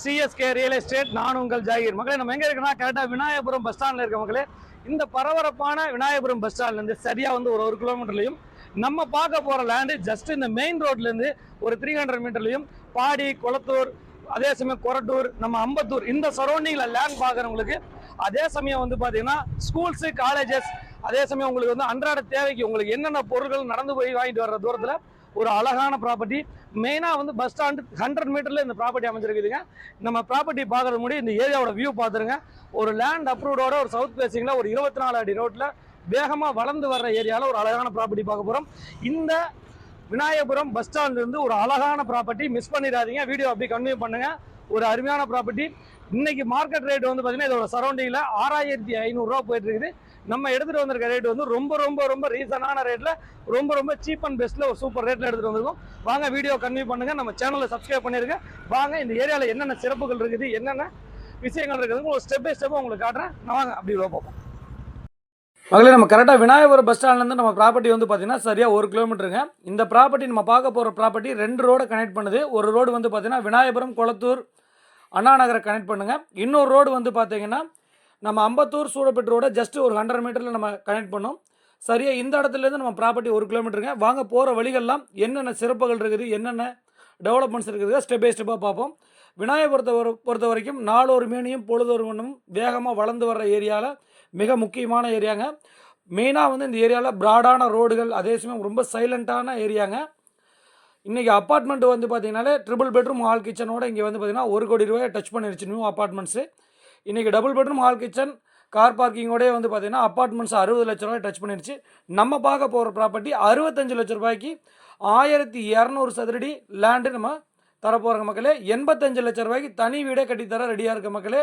CSK real estate நான் உங்கள் ஜாகிர். மக்களே நம்ம எங்கே இருக்குன்னா கரெக்டாக விநாயகபுரம் பஸ் ஸ்டாண்டில் இருக்க மக்களே. இந்த பரபரப்பான விநாயகபுரம் பஸ் ஸ்டாண்ட்லேருந்து சரியாக வந்து ஒரு ஒரு கிலோமீட்டர்லையும் நம்ம பார்க்க போகிற லேண்டு ஜஸ்ட் இந்த மெயின் ரோட்லேருந்து ஒரு த்ரீ ஹண்ட்ரட் மீட்டர்லையும் பாடி குளத்தூர் அதே சமயம் கொரட்டூர் நம்ம அம்பத்தூர் இந்த சரௌண்டிங்கில் லேண்ட் பார்க்குறவங்களுக்கு அதே சமயம் வந்து பார்த்தீங்கன்னா ஸ்கூல்ஸு காலேஜஸ் அதே சமயம் உங்களுக்கு வந்து அன்றாட தேவைக்கு உங்களுக்கு என்னென்ன பொருட்கள் நடந்து போய் வாங்கிட்டு வர்ற தூரத்தில் ஒரு அழகான ப்ராப்பர்ட்டி மெயினாக வந்து பஸ் ஸ்டாண்டு ஹண்ட்ரட் மீட்டரில் இந்த ப்ராப்பர்ட்டி அமைஞ்சிருக்குதுங்க. நம்ம ப்ராப்பர்ட்டி பார்க்கறது முடி இந்த ஏரியாவோட வியூ பார்த்துருங்க. ஒரு லேண்ட் அப்ரூவ்டோட ஒரு சவுத் பேசிங்கில் ஒரு இருபத்தி நாலு அடி ரோட்டில் வேகமாக வளர்ந்து வர்ற ஏரியாவில் ஒரு அழகான ப்ராப்பர்ட்டி பார்க்க போகிறோம் இந்த விநாயகபுரம் பஸ் ஸ்டாண்ட்லேருந்து ஒரு அழகான ப்ராப்பர்ட்டி மிஸ் பண்ணிடாதீங்க. வீடியோ அப்படி கன்வியூ பண்ணுங்க. ஒரு அருமையான ப்ராப்பர்ட்டி இன்னைக்கு மார்க்கெட் ரேட் வந்து பார்த்தீங்கன்னா இதோட சரௌண்டிங்கில் ஆறாயிரத்தி ஐநூறுரூவா போயிட்டு இருக்குது. நம்ம எடுத்துகிட்டு வந்திருக்க ரேட் வந்து ரொம்ப ரொம்ப ரொம்ப ரீசனான ரேட்டில் ரொம்ப ரொம்ப சீப் அண்ட் பெஸ்ட்டில் ஒரு சூப்பர் ரேட்டில் எடுத்துகிட்டு வந்திருக்கோம். வாங்க வீடியோ கன்வியூ பண்ணுங்கள் நம்ம சேனலை சப்ஸ்கிரைப் பண்ணியிருக்கேன் வாங்க இந்த ஏரியாவில் என்னென்ன சிறப்புகள் இருக்குது என்னென்ன விஷயங்கள் இருக்குது ஒரு ஸ்டெப் பை ஸ்டெப்பாக உங்களுக்கு காட்டுறேன். நான் வாங்க அப்படி உள்ள பார்ப்போம் மகளே நம்ம கரெக்டாக விநாயகபுரம் பஸ் ஸ்டாண்ட்லேருந்து நம்ம ப்ராப்பர்ட்டி வந்து பார்த்திங்கன்னா சரியாக ஒரு கிலோமீட்டருங்க இந்த ப்ராப்பர்ட்டி நம்ம பார்க்க போகிற ப்ராப்பர்ட்டி ரெண்டு ரோடை கனெக்ட் பண்ணுது. ஒரு ரோடு வந்து பார்த்திங்கன்னா விநாயகபுரம் குளத்தூர் அண்ணா நகரை கனெக்ட் பண்ணுங்கள் இன்னொரு ரோடு வந்து பார்த்திங்கன்னா நம்ம அம்பத்தூர் சூடப்பட்டு ரோட ஜஸ்ட் ஒரு ஹண்ட்ரட் மீட்டரில் நம்ம கனெக்ட் பண்ணோம். சரியாக இந்த இடத்துலேருந்து நம்ம ப்ராப்பர்ட்டி ஒரு கிலோமீட்டருங்க வாங்க போகிற வழிகள்லாம் என்னென்ன சிறப்புகள் இருக்குது என்னென்ன டெவலப்மெண்ட்ஸ் இருக்குது ஸ்டெப் பை ஸ்டெப்பாக பார்ப்போம். விநாயகபுரத்தை பொறுத்த வரைக்கும் நாளொரு மேனியும் பொழுதொரு மண்ணும் வேகமாக வளர்ந்து வர்ற ஏரியாவில் மிக முக்கியமான ஏரியாங்க. மெயினாக வந்து இந்த ஏரியாவில் ப்ராடான ரோடுகள் அதே சமயம் ரொம்ப சைலண்ட்டான ஏரியாங்க. இன்றைக்கி அப்பார்ட்மெண்ட் வந்து பார்த்திங்கனாலே ட்ரிபிள் பெட்ரூம் ஹால் கிச்சனோட இங்கே வந்து பார்த்தீங்கன்னா ஒரு கோடி ரூபாயை டச் பண்ணிருச்சு நியூ அப்பார்ட்மெண்ட்ஸு இன்றைக்கி double bedroom hall kitchen car பார்க்கிங்கோடய வந்து பார்த்தீங்கன்னா அப்பார்ட்மெண்ட்ஸ் அறுபது லட்ச ரூபாய் டச் பண்ணிடுச்சு நம்ம பார்க்க போகிற ப்ராப்பர்ட்டி அறுபத்தஞ்சு லட்ச ரூபாய்க்கு ஆயிரத்தி இரநூறு சதுரடி லேண்டு நம்ம தரப்போகிற மக்களே. எண்பத்தஞ்சு லட்ச ரூபாய்க்கு தனி வீடே கட்டித்தர ரெடியாக இருக்க மக்களே.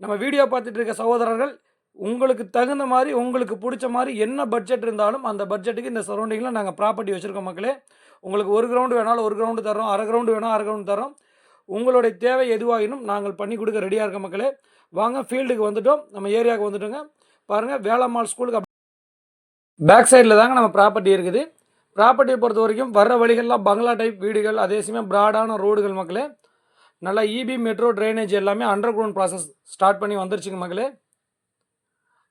நம்ம வீடியோ பார்த்துட்டு இருக்க சகோதரர்கள் உங்களுக்கு தகுந்த மாதிரி உங்களுக்கு பிடிச்ச மாதிரி என்ன பட்ஜெட் இருந்தாலும் அந்த பட்ஜெட்டுக்கு இந்த சரௌண்டிங்கில் நாங்கள் ப்ராப்பர்ட்டி வச்சுருக்கோம் மக்களே. உங்களுக்கு ஒரு கிரவுண்டு வேணாலும் ஒரு கிரவுண்டு தரோம் அரை கிரவுண்டு வேணால் அரை கிரவுண்டு தரோம் உங்களுடைய தேவை எதுவாகினும் நாங்கள் பண்ணி கொடுக்க ரெடியாக இருக்க மக்களே. வாங்க ஃபீல்டுக்கு வந்துட்டோம். நம்ம ஏரியாவுக்கு வந்துட்டோங்க. பாருங்கள் வேளம்மாள் ஸ்கூலுக்கு பேக் சைடில் தாங்க நம்ம ப்ராப்பர்ட்டி இருக்குது. ப்ராப்பர்ட்டியை பொறுத்த வரைக்கும் வர்ற வழிகள்லாம் பங்களா டைப் வீடுகள் அதே சமயம் ப்ராடான ரோடுகள் மக்களே. நல்லா இபி மெட்ரோ ட்ரைனேஜ் எல்லாமே அண்டர் கிரவுண்ட் ப்ராசஸ் ஸ்டார்ட் பண்ணி வந்துருச்சுங்க மக்களே.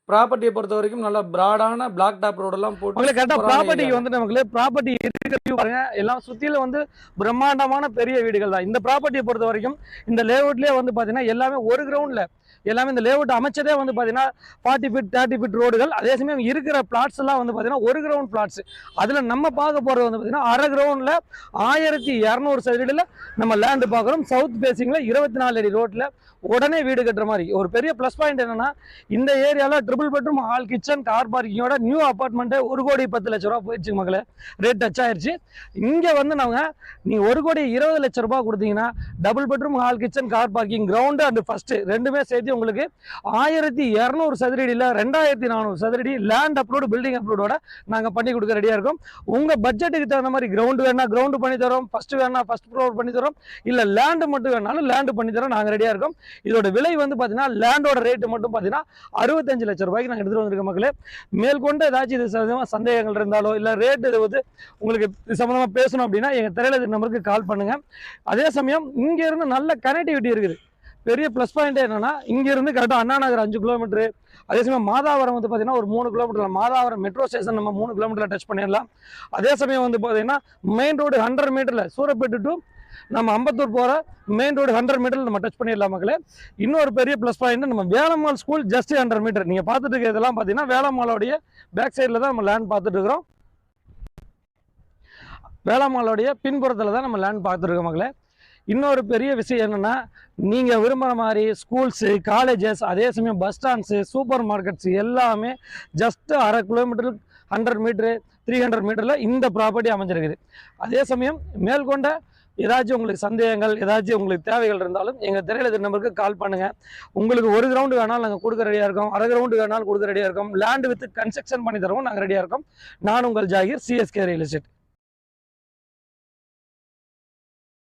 ப்ராப்பர்ட்டியை பொறுத்த வரைக்கும் நல்லா ப்ராடான பிளாக் டாப் ரோடெல்லாம் போட்டு மக்களே கரெக்டா சூப்பரான ப்ராப்பர்ட்டிக்கு. வந்து நமக்கு ப்ராப்பர்ட்டி இருக்கிற view பாருங்க. எல்லாம் சுத்தில வந்து பிரம்மாண்டமான பெரிய வீடுகள் தான். இந்த ப்ராப்பர்ட்டியை பொறுத்த வரைக்கும் இந்த லேஅவுட்லயே வந்து பாத்தீங்கன்னா எல்லாமே ஒரு கிரவுண்ட்ல எல்லாமே இந்த லேஅவுட் அமைச்சதே வந்து பாத்தீங்கன்னா ஃபார்ட்டி ஃபீட் தேர்ட்டி ஃபீட் ரோடுகள் அதே சமயம் இருக்கிற பிளாட்ஸ் எல்லாம் வந்து பாத்தீங்கன்னா ஒரு கிரவுண்ட் பிளாட்ஸ் அதுல நம்ம பார்க்க போறது வந்து பாத்தீங்கன்னா அரை கிரவுண்ட்ல ஆயிரத்தி இரநூறு சதுரடியில் நம்ம லேண்டு பார்க்குறோம். சவுத் பேசிங்ல இருபத்தி நாலு அடி ரோட்ல உடனே வீடு கட்டுற மாதிரி. ஒரு பெரிய ப்ளஸ் பாயிண்ட் என்னன்னா இந்த ஏரியாவில் triple bedroom hall kitchen car பார்க்கிங்கோட new apartment ஒரு கோடி பத்து லட்ச ரூபா போயிடுச்சு மகளே ரேட் டச் ஆயிடுச்சு இங்கே வந்து நாங்க நீங்கள் ஒரு கோடி இருபது லட்ச ரூபா கொடுத்தீங்கன்னா double bedroom hall kitchen car parking ground and first ரெண்டுமே சேர்த்து உங்களுக்கு ஆயிரத்தி இரநூறு சதுரடியில் ரெண்டாயிரத்தி நானூறு சதுரடி லேண்ட் அப்லோடு பில்டிங் அப்லோடோட நாங்கள் பண்ணி கொடுக்க ரெடியாக இருக்கோம். உங்கள் பட்ஜெட்டுக்கு தகுந்த மாதிரி கிரவுண்டு வேணா கிரவுண்டு பண்ணி தரோம். ஃபஸ்ட்டு வேணா ஃபஸ்ட் ஃப்ளோர் பண்ணி தரோம். இல்லை லேண்டு மட்டும் வேணாலும் லேண்டு பண்ணி தரோம். நாங்கள் ரெடியாக இருக்கோம். இதோட விலை வந்து பார்த்தீங்கன்னா லேண்டோட ரேட்டு மட்டும் பார்த்தீங்கன்னா அறுபத்தஞ்சு லட்சம் ரூபாய்க்கு நாங்கள் எடுத்துகிட்டு வந்திருக்க மக்களே. மேற்கொண்டு ஏதாச்சும் இது சம்பந்தமாக சந்தேகங்கள் இருந்தாலோ இல்லை ரேட் இது வந்து உங்களுக்கு இது சம்மந்தமாக பேசணும் அப்படின்னா எங்கள் திரையில நம்பருக்கு கால் பண்ணுங்கள் அதே சமயம் இங்கேருந்து நல்ல கனெக்டிவிட்டி இருக்குது. பெரிய ப்ளஸ் பாயிண்ட் என்னன்னா இங்கேருந்து கரெக்டாக அண்ணா நகர் அஞ்சு கிலோமீட்டர் அதே சமயம் மாதாவரம் வந்து பார்த்தீங்கன்னா ஒரு மூணு கிலோமீட்டரில் மாதாவரம் மெட்ரோ ஸ்டேஷன் நம்ம மூணு கிலோமீட்டரில் டச் பண்ணிடலாம். அதே சமயம் வந்து பார்த்தீங்கன்னா மெயின் ரோடு ஹண்ட்ரட் மீட்டரில் சூரப்பேட்டு டு நம்ம அம்பத்தூர் போகிற மெயின் ரோடு ஹண்ட்ரட் மீட்டரில் நம்ம டச் பண்ணிடலாம் மக்களே. இன்னொரு பெரிய ப்ளஸ் பாயிண்ட் நம்ம Velammal school just hundred metre நீங்கள் பார்த்துட்டு இருக்க இதெல்லாம் பார்த்தீங்கன்னா வேலம்மாளோடைய பேக் சைடில் தான் நம்ம லேண்ட் பார்த்துட்டு இருக்கிறோம். பின்புறத்தில் தான் நம்ம லேண்ட் பார்த்துருக்கோம் மக்களே. இன்னொரு பெரிய விஷயம் என்னென்னா நீங்கள் விரும்புகிற மாதிரி ஸ்கூல்ஸு காலேஜஸ் அதே சமயம் பஸ் ஸ்டாண்ட்ஸு சூப்பர் மார்க்கெட்ஸ் எல்லாமே ஜஸ்ட்டு அரை kilometre hundred metre three hundred மீட்டரில் இந்த ப்ராப்பர்ட்டி அமைஞ்சிருக்குது. அதே சமயம் மேற்கொண்ட ஏதாச்சும் உங்களுக்கு சந்தேகங்கள் ஏதாச்சும் உங்களுக்கு தேவைகள் இருந்தாலும் எங்கள் திரையில நம்பருக்கு கால் பண்ணுங்கள் உங்களுக்கு ஒரு கிரவுண்டு வேணாலும் நாங்கள் கொடுக்க ரெடியாக இருக்கோம். அரை கிரவுண்டு வேணாலும் கொடுக்க ரெடியாக இருக்கோம். லேண்ட் வித் கன்ஸ்ட்ரக்ஷன் பண்ணி தருவோம் நாங்கள் ரெடியாக இருக்கோம். நான் உங்கள் ஜாகிர் சிஎஸ்கே ரியல் எஸ்டேட்